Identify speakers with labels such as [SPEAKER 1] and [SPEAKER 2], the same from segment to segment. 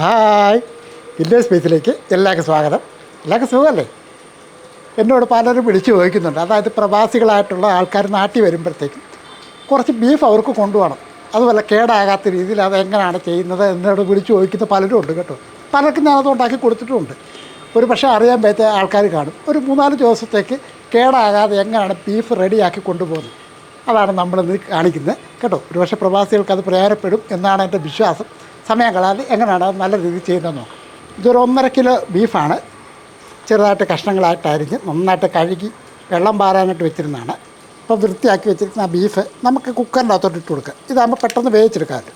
[SPEAKER 1] Hi. ഇന്നേ സ്പേസിലേക്ക് എല്ലാവർക്കും സ്വാഗതം. എല്ലാവർക്കും സുഖമല്ലേ? എന്നോട് പലരും വിളിച്ചു ചോദിക്കുന്നുണ്ട്. അതായത് പ്രവാസികളായിട്ടുള്ള ആൾക്കാർ നാട്ടിൽ വരുമ്പോഴത്തേക്കും കുറച്ച് ബീഫ് അവർക്ക് കൊണ്ടുപോകണം. അതുപോലെ കേടാകാത്ത രീതിയിൽ അതെങ്ങനെയാണ് ചെയ്യുന്നത് എന്നോട് വിളിച്ചു ചോദിക്കുന്ന പലരും ഉണ്ട് കേട്ടോ. പലർക്കും ഞാനത് ഉണ്ടാക്കി കൊടുത്തിട്ടുമുണ്ട് ഒരു പക്ഷേ അറിയാൻ പറ്റാത്ത ആൾക്കാർ കാണും. ഒരു മൂന്നാൽ ദിവസത്തേക്ക് കേടാകാതെ എങ്ങനെയാണ് ബീഫ് റെഡിയാക്കി കൊണ്ടുപോകുന്നത്? അതാണ് നമ്മളിന്ന് കാണിക്കുന്നത്. കേട്ടോ ഒരു പക്ഷേ പ്രവാസികൾക്ക് അത് പ്രയോജനപ്പെടും എന്നാണ് എന്റെ വിശ്വാസം. സമയം കളാതെ എങ്ങനെയാണ് നല്ല രീതിയിൽ ചെയ്യുന്നത് നോക്കാം ഇതൊരു ഒന്നര കിലോ ബീഫാണ്. ചെറുതായിട്ട് കഷ്ണങ്ങളായിട്ട് അരിഞ്ഞ് നന്നായിട്ട് കഴുകി വെള്ളം പാരാനായിട്ട് വെച്ചിരുന്നതാണ്. അപ്പോൾ വൃത്തിയാക്കി വെച്ചിരിക്കുന്ന ആ ബീഫ് നമുക്ക് കുക്കറിന്റെ അകത്തോട്ട് ഇട്ട് കൊടുക്കുക ഇതാകുമ്പോൾ പെട്ടെന്ന് വേവിച്ചെടുക്കാമല്ലോ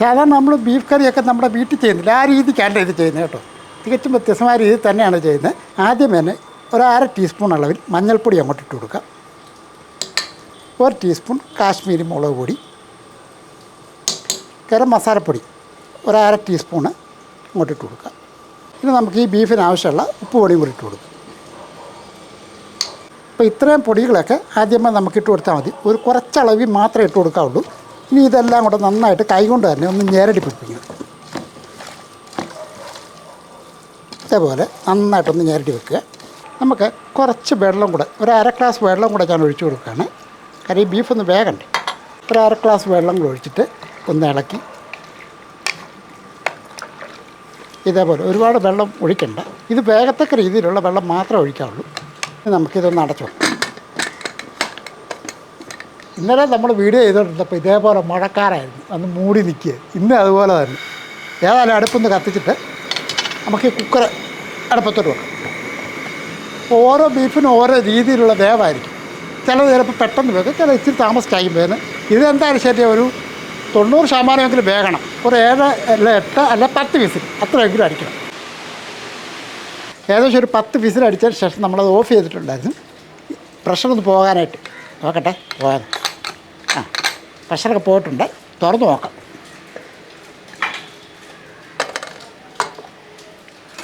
[SPEAKER 1] സാധാരണ നമ്മൾ ബീഫ് കറിയൊക്കെ നമ്മുടെ വീട്ടിൽ ചെയ്യുന്നില്ല. ആ രീതിക്കാണ് ഇത് ചെയ്യുന്നത് കേട്ടോ. തികച്ചും വ്യത്യസ്തമായ രീതിയിൽ തന്നെയാണ് ചെയ്യുന്നത്. ആദ്യം തന്നെ ഒരു ടീസ്പൂൺ അളവിൽ മഞ്ഞൾപ്പൊടി അങ്ങോട്ട് ഇട്ട് കൊടുക്കുക. ഒരു ടീസ്പൂൺ കാശ്മീരി മുളക് പൊടി. ഗരം മസാലപ്പൊടി ഒരു അര ടീസ്പൂണ് അങ്ങോട്ട് ഇട്ട് കൊടുക്കുക. ഇനി നമുക്ക് ഈ ബീഫിന് ആവശ്യമുള്ള ഉപ്പ് പൊടിയും കൂടി ഇട്ട് കൊടുക്കും അപ്പോൾ ഇത്രയും പൊടികളൊക്കെ ആദ്യമേ നമുക്ക് ഇട്ട് കൊടുത്താൽ മതി. ഒരു കുറച്ചളവിൽ മാത്രമേ ഇട്ട് കൊടുക്കാവുള്ളൂ. ഇനി ഇതെല്ലാം കൂടെ നന്നായിട്ട് കൈകൊണ്ട് തന്നെ ഒന്ന് ഞെരടി പിടിപ്പിക്കണം. ഇതേപോലെ നന്നായിട്ടൊന്ന് ഞെരടി വെക്കുക. നമുക്ക് കുറച്ച് വെള്ളം കൂടെ ഒരു അര ഗ്ലാസ് വെള്ളം കൂടെ ഞാൻ ഒഴിച്ചു കൊടുക്കുകയാണ്. കാര്യം ഈ ബീഫ് ഒന്ന് വേഗണ്ടേ? ഒരു അര ഗ്ലാസ് വെള്ളം കൂടെ ഒഴിച്ചിട്ട് ഒന്ന് ഇളക്കി. ഇതേപോലെ ഒരുപാട് വെള്ളം ഒഴിക്കണ്ട. ഇത് വേഗത്തക്ക രീതിയിലുള്ള വെള്ളം മാത്രമേ ഒഴിക്കാവുള്ളൂ. നമുക്കിതൊന്ന് അടച്ചു ഇന്നലെ നമ്മൾ വീഡിയോ ചെയ്തുകൊണ്ടിരുന്നപ്പോൾ ഇതേപോലെ മഴക്കാറായിരുന്നു. അന്ന് മൂടി നിൽക്കുക. ഇന്ന് അതുപോലെ തന്നെ. ഏതായാലും അടുപ്പൊന്ന് കത്തിച്ചിട്ട് നമുക്ക് ഈ കുക്കർ അടുപ്പത്തോട്ട് വെക്കാം. ഓരോ ബീഫിനും ഓരോ രീതിയിലുള്ള വേവായിരിക്കും. ചിലത് ചിലപ്പോൾ പെട്ടെന്ന് വേഗം ചില ഇച്ചിരി താമസിച്ചായിരിക്കും വേഗം ഇതെന്തായാലും ശരി? ഒരു തൊണ്ണൂറ് ശതമാനമെങ്കിലും വേഗണം ഒരു ഏഴ് അല്ല എട്ട് അല്ല പത്ത് വിസിൽ അത്രയെങ്കിലും അടിക്കണം. ഏകദേശം ഒരു പത്ത് വിസിൽ അടിച്ചതിന് ശേഷം നമ്മളത് ഓഫ് ചെയ്തിട്ടുണ്ടായിരുന്നു. പ്രഷർ ഒന്ന് പോകാനായിട്ട്. നോക്കട്ടെ പോകാൻ ആ പ്രഷറൊക്കെ പോയിട്ടുണ്ട്. തുറന്ന് നോക്കാം.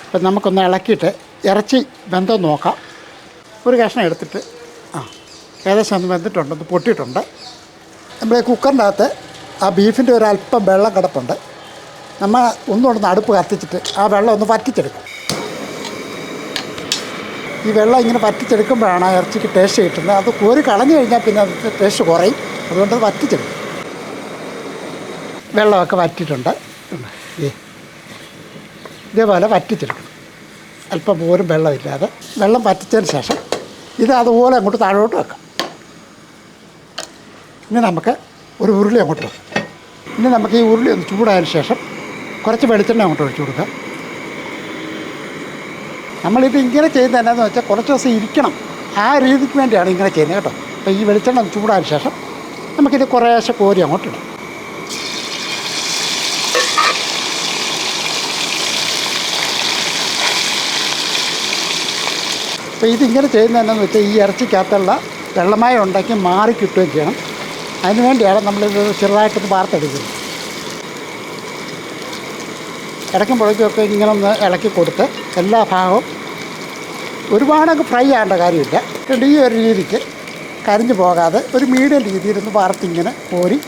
[SPEAKER 1] അപ്പം നമുക്കൊന്ന് ഇളക്കിയിട്ട് ഇറച്ചി വെന്തോ നോക്കാം. ഒരു കഷ്ണം എടുത്തിട്ട് ആ ഏകദേശം ഒന്ന് വെന്തിട്ടുണ്ട് പൊട്ടിയിട്ടുണ്ട്. നമ്മുടെ കുക്കറിന്റെ അകത്ത് ആ ബീഫിന്റെ ഒരു അല്പം വെള്ളം കിടപ്പുണ്ട്. നമ്മൾ ഒന്നുകൊണ്ടൊന്ന് അടുപ്പ് കത്തിച്ചിട്ട് ആ വെള്ളം ഒന്ന് വറ്റിച്ചെടുക്കും. ഈ വെള്ളം ഇങ്ങനെ വറ്റിച്ചെടുക്കുമ്പോഴാണ് ആ ഇറച്ചിക്ക് ടേസ്റ്റ് കിട്ടുന്നത്. അത് കോരി കളഞ്ഞു കഴിഞ്ഞാൽ പിന്നെ അത് ടേസ്റ്റ് കുറയും. അതുകൊണ്ട് അത് വറ്റിച്ചെടുക്കും. വെള്ളമൊക്കെ വറ്റിയിട്ടുണ്ട്. ഇതേപോലെ വറ്റിച്ചെടുക്കണം. അല്പം പോലും വെള്ളമില്ലാതെ വെള്ളം പറ്റിച്ചതിന് ശേഷം ഇത് അതുപോലെ അങ്ങോട്ട് താഴോട്ട് വെക്കാം. ഇനി നമുക്ക് ഒരു ഉരുളി അങ്ങോട്ട് വെക്കാം. ഇനി നമുക്ക് ഈ ഉരുളി ഒന്ന് ചൂടായതിന് ശേഷം കുറച്ച് വെളിച്ചെണ്ണ അങ്ങോട്ട് ഒഴിച്ചു കൊടുക്കാം. നമ്മളിത് ഇങ്ങനെ ചെയ്യുന്നത് എന്നാന്ന് വെച്ചാൽ കുറച്ച് ദിവസം ഇരിക്കണം. ആ രീതിക്ക് വേണ്ടിയാണ് ഇങ്ങനെ ചെയ്യുന്നത് കേട്ടോ. അപ്പോൾ ഈ വെളിച്ചെണ്ണ ചൂടായതിന് ശേഷം നമുക്കിത് കുറേശ്ശെ കോരി അങ്ങോട്ട് അപ്പോൾ ഇതിങ്ങനെ ചെയ്യുന്നത് വെച്ചാൽ ഈ ഇറച്ചിക്കകത്തുള്ള വെള്ളമായ ഉണ്ടാക്കി മാറി കിട്ടുകയും ചെയ്യണം. അതിന് വേണ്ടിയാണ് നമ്മളിത് ചെറുതായിട്ടൊന്ന് വാർത്തെടുക്കുന്നത്. ഇടയ്ക്കും പുഴയ്ക്കുമൊക്കെ ഇങ്ങനെ ഒന്ന് ഇളക്കി കൊടുത്ത് എല്ലാ ഭാഗവും ഒരുപാടങ്ങ് ഫ്രൈ ആകേണ്ട കാര്യമില്ല. രണ്ട് ഈ ഒരു രീതിക്ക് കരിഞ്ഞു പോകാതെ ഒരു മീഡിയം രീതിയിലൊന്ന് വാർത്തിങ്ങനെ കോരി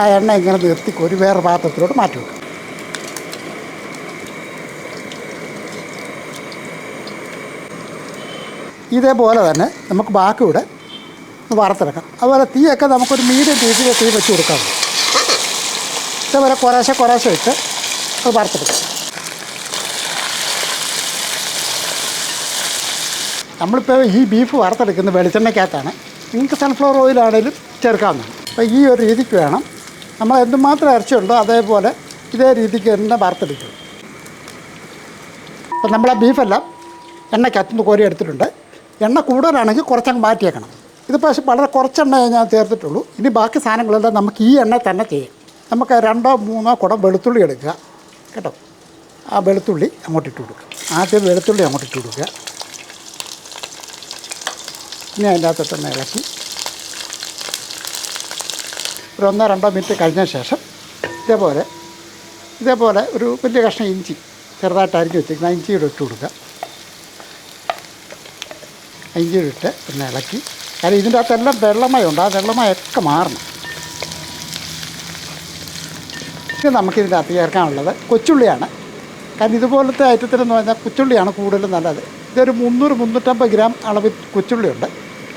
[SPEAKER 1] ആ എണ്ണ ഇങ്ങനെ നിർത്തി കോരി വേറെ പാത്രത്തിലോട്ട് മാറ്റി വെക്കും ഇതേപോലെ തന്നെ നമുക്ക് ബാക്കി ഒന്ന് വറുത്തെടുക്കാം. അതുപോലെ തീയൊക്കെ നമുക്കൊരു മീഡിയം രീതിയിൽ തീ വെച്ച് കൊടുക്കാം. ഇതേപോലെ കുറേശ്ശെ കുറേശ്ശെ ഇട്ട് അത് വറുത്തെടുക്കാം. നമ്മളിപ്പോൾ ഈ ബീഫ് വറുത്തെടുക്കുന്നത് വെളിച്ചെണ്ണയ്ക്കകത്താണ്. നിങ്ങൾക്ക് സൺഫ്ലവർ ഓയിലാണേലും ചേർക്കാവുന്നതാണ്. അപ്പോൾ ഈ ഒരു രീതിക്ക് വേണം. നമ്മൾ എന്തുമാത്രം ഇറച്ചിയുണ്ടോ അതേപോലെ ഇതേ രീതിക്ക് തന്നെ വറുത്തെടുക്കും. അപ്പം നമ്മളെ ബീഫെല്ലാം എണ്ണയ്ക്കകത്തുനിന്ന് കോരി എടുത്തിട്ടുണ്ട്. എണ്ണ കൂടുതലാണെങ്കിൽ കുറച്ചങ്ങ് മാറ്റിയേക്കണം. ഇത് പക്ഷേ വളരെ കുറച്ചെണ്ണ ഞാൻ ചേർത്തിട്ടുള്ളൂ. ഇനി ബാക്കി സാധനങ്ങളെല്ലാം നമുക്ക് ഈ എണ്ണ തന്നെ ചെയ്യാം. നമുക്ക് രണ്ടോ മൂന്നോ കുടം വെളുത്തുള്ളി എടുക്കുക. കേട്ടോ? ആ വെളുത്തുള്ളി അങ്ങോട്ട് ഇട്ട് കൊടുക്കുക. ആദ്യം വെളുത്തുള്ളി അങ്ങോട്ട് ഇട്ട് കൊടുക്കുക. ഇനി അതിന്റെ അകത്തോട്ടൊന്ന് ഇളക്കി. ഒരു ഒന്നോ രണ്ടോ മിനിറ്റ് കഴിഞ്ഞ ശേഷം ഇതേപോലെ ഇതേപോലെ ഒരു വലിയ കഷ്ണം ഇഞ്ചി ചെറുതായിട്ട് അരിഞ്ഞ് വെച്ചിരിക്കുന്ന ഇഞ്ചിയുടെ ഇട്ട് കൊടുക്കുക. ഇഞ്ചിയുടെ ഇട്ട് ഒന്ന് ഇളക്കി. കാരണം ഇതിന്റെ അകത്തെല്ലാം വെള്ളമയുണ്ട്. ആ വെള്ളമയൊക്കെ മാറണം. ഇത് നമുക്കിതിന്റെ അകത്ത് ചേർക്കാനുള്ളത് കൊച്ചുള്ളിയാണ്. കാരണം ഇതുപോലത്തെ ഐറ്റത്തിനെന്ന് പറഞ്ഞാൽ കൊച്ചുള്ളിയാണ് കൂടുതലും നല്ലത്. ഇതൊരു മുന്നൂറ് മുന്നൂറ്റമ്പത് ഗ്രാം അളവിൽ കൊച്ചുള്ളിയുണ്ട്.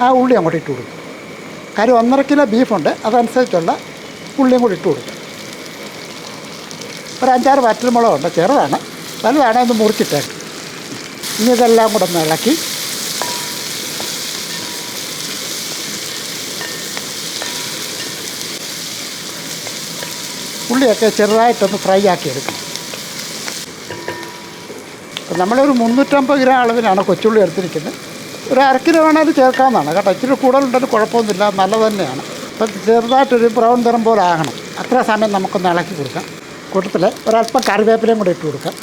[SPEAKER 1] ആ ഉള്ളി അങ്ങോട്ട് ഇട്ട് കൊടുക്കും. കാര്യം ഒന്നര കിലോ ബീഫുണ്ട്. അതനുസരിച്ചുള്ള ഉള്ളിയും കൂടി ഇട്ട് കൊടുക്കും. ഒരു അഞ്ചാറ് വറ്റൽമുളകുണ്ട്. ചെറുതാണ്. വലുതാണ് ഒന്ന് മുറിച്ചിട്ടേക്കും. ഇനി ഇതെല്ലാം കൂടെ ഒന്ന് ഇളക്കി ഉള്ളിയൊക്കെ ചെറുതായിട്ടൊന്ന് ഫ്രൈ ആക്കി എടുക്കും അപ്പം നമ്മളൊരു മുന്നൂറ്റമ്പത് ഗ്രാം അളവിനാണ് കൊച്ചുള്ളി എടുത്തിരിക്കുന്നത്. ഒരു അര കിലോ വേണമെങ്കിൽ ചേർക്കാവുന്നതാണ്. കേട്ടോ ഇച്ചിരി കൂടുതലുണ്ടെങ്കിൽ കുഴപ്പമൊന്നുമില്ല നല്ലത് തന്നെയാണ്. അപ്പം ചെറുതായിട്ടൊരു ബ്രൗൺ നിറം പോലെ ആകണം. അത്ര സമയം നമുക്കൊന്ന് ഇളക്കി കൊടുക്കാം. കൂട്ടത്തിൽ ഒരല്പം കറിവേപ്പിലയും കൂടെ ഇട്ട് കൊടുക്കാം.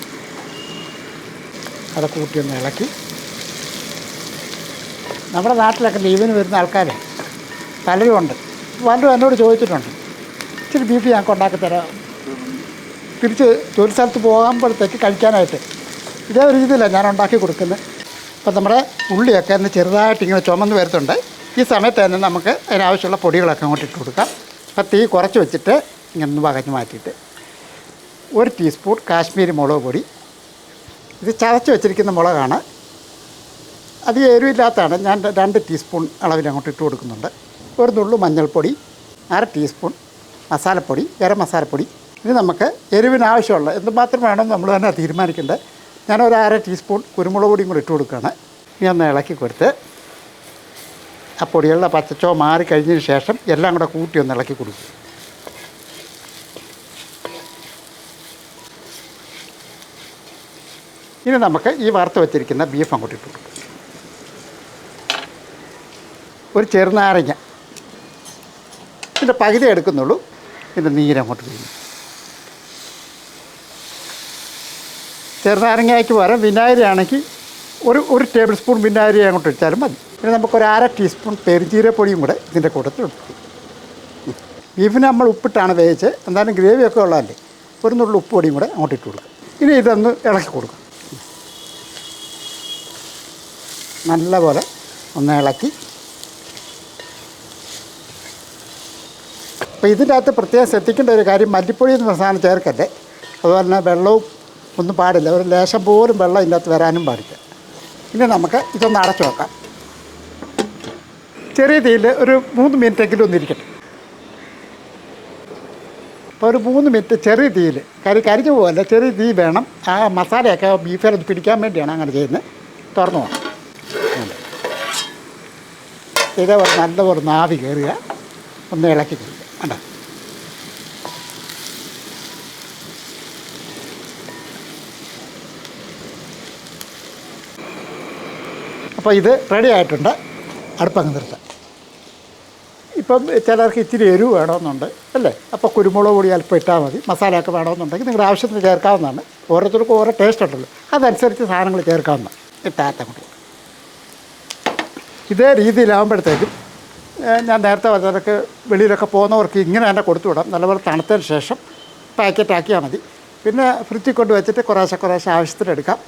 [SPEAKER 1] അതൊക്കെ കൂട്ടി ഒന്ന് ഇളക്കി. നമ്മുടെ നാട്ടിലൊക്കെ ലീവിന് വരുന്ന ആൾക്കാരെ പലരും ഉണ്ട്. പലരും എന്നോട് ചോദിച്ചിട്ടുണ്ട്. ഇച്ചിരി ബീഫ് ഞങ്ങൾക്ക് ഉണ്ടാക്കി തരാം. തിരിച്ച് ജോലി സ്ഥലത്ത് പോകുമ്പോഴത്തേക്ക് കഴിക്കാനായിട്ട്. ഇതേ ഒരു രീതിയിലാണ് ഞാൻ ഉണ്ടാക്കി കൊടുക്കുന്നത്. അപ്പം നമ്മുടെ ഉള്ളിയൊക്കെ ഒന്ന് ചെറുതായിട്ട് ഇങ്ങനെ ചുമന്ന് വരുന്നുണ്ട്. ഈ സമയത്ത് തന്നെ നമുക്ക് അതിനാവശ്യമുള്ള പൊടികളൊക്കെ അങ്ങോട്ട് ഇട്ട് കൊടുക്കാം. അപ്പം തീ കുറച്ച് വെച്ചിട്ട് ഇങ്ങനെ ഒന്ന് വകഞ്ഞ് മാറ്റിയിട്ട്. ഒരു ടീസ്പൂൺ കാശ്മീരി മുളക് പൊടി. ഇത് ചതച്ച് വെച്ചിരിക്കുന്ന മുളകാണ്. അത് എരിവില്ലാത്തതാണ്. ഞാൻ രണ്ട് ടീസ്പൂൺ അളവിൽ അങ്ങോട്ട് ഇട്ട് കൊടുക്കുന്നുണ്ട്. ഒരു നുള്ളു മഞ്ഞൾപ്പൊടി അര ടീസ്പൂൺ മസാലപ്പൊടി ഗരം മസാലപ്പൊടി. ഇത് നമുക്ക് എരിവിന് ആവശ്യമുള്ള എന്തുമാത്രം വേണമെന്ന് നമ്മൾ തന്നെ തീരുമാനിക്കേണ്ടത് ഞാൻ ഒരു അര ടീസ്പൂൺ കുരുമുളക് പൊടിയും കൂടി ഇട്ട് കൊടുക്കുകയാണ്. ഇനി ഒന്ന് ഇളക്കി കൊടുത്ത് ആ പൊടികളുടെ പച്ചച്ചോ മാറി കഴിഞ്ഞതിന് ശേഷം എല്ലാം കൂടെ കൂട്ടി ഒന്ന് ഇളക്കി കൊടുക്കും. ഇനി നമുക്ക് ഈ വറുത്ത് വെച്ചിരിക്കുന്ന ബീഫ് അങ്ങോട്ട് ഇട്ടു കൊടുക്കും. ഒരു ചെറുനാരങ്ങ. ഇതിന്റെ പകുതി എടുക്കുന്നുള്ളൂ. ഇതിന്റെ നീരങ്ങോട്ട് വീഴും ചെറുനാരങ്ങയ്ക്ക് പകരം വിനാഗിരി ആണെങ്കിൽ ഒരു ഒരു ടേബിൾ സ്പൂൺ വിനാഗിരി അങ്ങോട്ട് ഇട്ടാലും മതി. പിന്നെ നമുക്കൊരു അര ടീസ്പൂൺ പെരുജീരപ്പൊടിയും കൂടെ ഇതിന്റെ കൂട്ടത്തിൽ ഇട്ടു. ബീഫിന് നമ്മൾ ഉപ്പിട്ടാണ് വേവിച്ച് എന്തായാലും ഗ്രേവിയൊക്കെ ഉള്ളതല്ലേ. ഒരു നുള്ളു ഉപ്പ് പൊടിയും കൂടെ അങ്ങോട്ട് ഇട്ട് കൊടുക്കും ഇനി ഇതൊന്ന് ഇളക്കി കൊടുക്കും നല്ലപോലെ ഒന്ന് ഇളക്കി അപ്പോൾ ഇതിന്റെ അകത്ത് പ്രത്യേകം ശ്രദ്ധിക്കേണ്ട ഒരു കാര്യം മല്ലിപ്പൊടി എന്ന സാധനം ചേർക്കല്ലേ? അതുപോലെ തന്നെ വെള്ളവും ഒന്നും പാടില്ല. ഒരു ലേശം പോലും വെള്ളം ഇതിന്റെ അകത്ത് വരാനും പാടില്ല. ഇനി നമുക്ക് ഇതൊന്ന് അടച്ചു വെക്കാം. ചെറിയ തീയിൽ ഒരു മൂന്ന് മിനിറ്റെങ്കിലും എങ്കിലും ഒന്നിരിക്കട്ടെ അപ്പോൾ ഒരു മൂന്ന് മിനിറ്റ് ചെറിയ തീയിൽ കരി കരിഞ്ഞു പോകല്ല ചെറിയ തീ വേണം. ആ മസാലയൊക്കെ ബീഫിൽ പിടിക്കാൻ വേണ്ടിയാണ് അങ്ങനെ ചെയ്യുന്നത്. തുറന്നു പോകാം ഇതേപോലെ നല്ലപോലെ നാവി കയറുക. ഒന്ന് ഇളക്കി കൊടുക്കുക. വേണ്ട അപ്പോൾ ഇത് റെഡി ആയിട്ടുണ്ട്. അടുപ്പങ്ങ് നിർത്താം. ഇപ്പം ചിലർക്ക് ഇത്തിരി എരിവ് വേണമെന്നുണ്ട് അല്ലേ? അപ്പോൾ കുരുമുളക് പൊടി അല്പം ഇട്ടാൽ മതി. മസാലയൊക്കെ വേണമെന്നുണ്ടെങ്കിൽ നിങ്ങളുടെ ആവശ്യത്തിന് ചേർക്കാവുന്നതാണ്. ഓരോരുത്തർക്കും ഓരോ ടേസ്റ്റ് ഉണ്ടല്ലോ. അതനുസരിച്ച് സാധനങ്ങൾ ചേർക്കാവുന്നതാണ്. ഇട്ടാത്ത കൊണ്ട് ഇതേ രീതിയിലാകുമ്പോഴത്തേക്കും ഞാൻ നേരത്തെ പറഞ്ഞവർക്ക് വെളിയിലൊക്കെ പോകുന്നവർക്ക് ഇങ്ങനെ തന്നെ കൊടുത്തു വിടാം. നല്ലപോലെ തണുത്തതിന് ശേഷം പാക്കറ്റാക്കിയാൽ മതി. പിന്നെ ഫ്രിഡ്ജിൽ കൊണ്ട് വെച്ചിട്ട് കുറേശ്ശെ കുറേശ്ശെ ആവശ്യത്തിന് എടുക്കാം.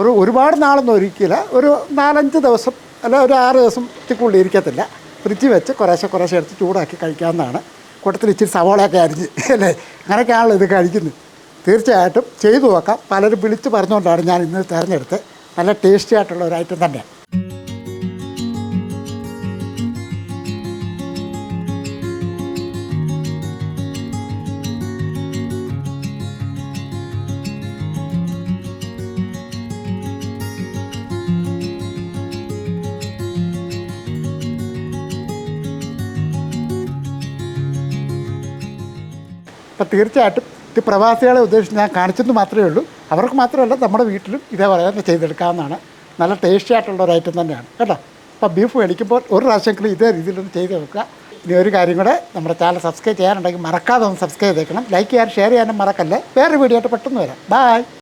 [SPEAKER 1] ഒരു ഒരുപാട് നാളൊന്നും ഒരിക്കില്ല ഒരു നാലഞ്ച് ദിവസം അല്ല ഒരു ആറ് ദിവസം ഇതിക്കുള്ളിൽ ഇരിക്കത്തില്ല. ഫ്രിഡ്ജിൽ വെച്ച് കുറേശ്ശെ കുറേശ്ശെ എടുത്ത് ചൂടാക്കി കഴിക്കാവുന്നതാണ്. കൂട്ടത്തിൽ ഇച്ചിരി സവോളയൊക്കെ അരിഞ്ഞ് അല്ലേ? അങ്ങനെയൊക്കെയാണല്ലോ ഇത് കഴിക്കുന്നത്. തീർച്ചയായിട്ടും ചെയ്തു നോക്കാം. പലരും വിളിച്ച് പറഞ്ഞുകൊണ്ടാണ് ഞാൻ ഇന്ന് തിരഞ്ഞെടുത്ത് നല്ല ടേസ്റ്റി ആയിട്ടുള്ള ഒരു ഐറ്റം തന്നെയാണ്. അപ്പം തീർച്ചയായിട്ടും ഇത് പ്രവാസികളെ ഉദ്ദേശിച്ച് ഞാൻ കാണിച്ചെന്ന് മാത്രമേ ഉള്ളൂ. അവർക്ക് മാത്രമല്ല നമ്മുടെ വീട്ടിലും ഇതേപോലെ തന്നെ ചെയ്തെടുക്കാവുന്നതാണ്. നല്ല ടേസ്റ്റി ആയിട്ടുള്ള ഒരു ഐറ്റം തന്നെയാണ്. കേട്ടോ? അപ്പോൾ ബീഫ് മേടിക്കുമ്പോൾ ഒരു പ്രാവശ്യമെങ്കിലും ഇതേ രീതിയിലൊന്ന് ചെയ്ത് വെക്കുക ഇനി ഒരു കാര്യം കൂടെ നമ്മുടെ ചാനൽ സബ്സ്ക്രൈബ് ചെയ്യാനുണ്ടെങ്കിൽ മറക്കാതെ ഒന്ന് സബ്സ്ക്രൈബ് ചെയ്തേക്കണം. ലൈക്ക് ചെയ്യാനും ഷെയർ ചെയ്യാനും മറക്കല്ലേ. വേറെ വീഡിയോ ആയിട്ട് പെട്ടെന്ന് വരാം. ബായ്